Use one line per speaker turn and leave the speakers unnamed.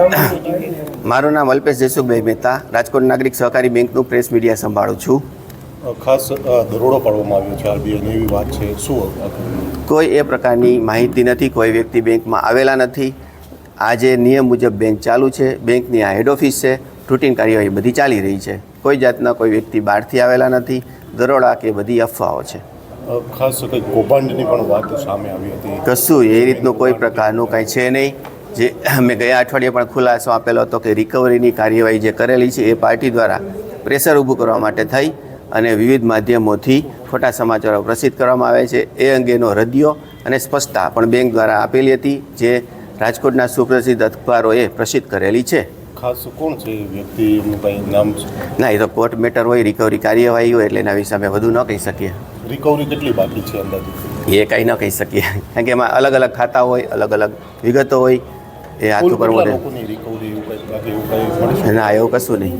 મારું નામ અલ્પેશ જયસુખભાઈ મહેતા રાજકોટ નાગરિક સહકારી બેંકનું પ્રેસ મીડિયા સંભાળું છું.
ખાસ દરોડો પાડવામાં આવ્યો છે આરબીઆઈની એવી વાત છે. શું
કોઈ એ પ્રકારની માહિતી નથી કોઈ વ્યક્તિ બેંકમાં આવેલા નથી. આજે નિયમ મુજબ બેંક ચાલુ છે બેંકની આ હેડ ઓફિસ છે રૂટીન કાર્યવાહી બધી ચાલી રહી છે. કોઈ જાતના કોઈ વ્યક્તિ બહારથી આવેલા નથી દરોડા કે બધી અફવાઓ છે.
ખાસ કંઈક કૌભાંડની પણ વાત સામે આવી હતી.
કશું એ રીતનું કોઈ પ્રકારનું કાંઈ છે નહીં. જે મેં ગયા અઠવાડિયે પણ ખુલાસો આપેલો હતો કે રિકવરીની કાર્યવાહી જે કરેલી છે એ પાર્ટી દ્વારા પ્રેશર ઊભું કરવા માટે થઈ અને વિવિધ માધ્યમોથી ખોટા સમાચારો પ્રસિદ્ધ કરવામાં આવે છે. એ અંગેનો રદિયો અને સ્પષ્ટતા પણ બેંક દ્વારા આપેલી હતી જે રાજકોટના સુપ્રસિદ્ધ અખબારોએ પ્રસિદ્ધ કરેલી છે.
ખાસ કોણ છે વ્યક્તિ? નામ
ના એ તો કોર્ટ મેટર હોય રિકવરી કાર્યવાહી હોય એટલે એના વિશે અમે વધુ ન કહી શકીએ.
રિકવરી કેટલી બાકી છે અંદાજે
એ કંઈ ન કહી શકીએ કારણ કે એમાં અલગ અલગ ખાતા હોય અલગ અલગ વિગતો હોય એ હાથ ઉપર
મોટે
ના એવું કશું નહીં.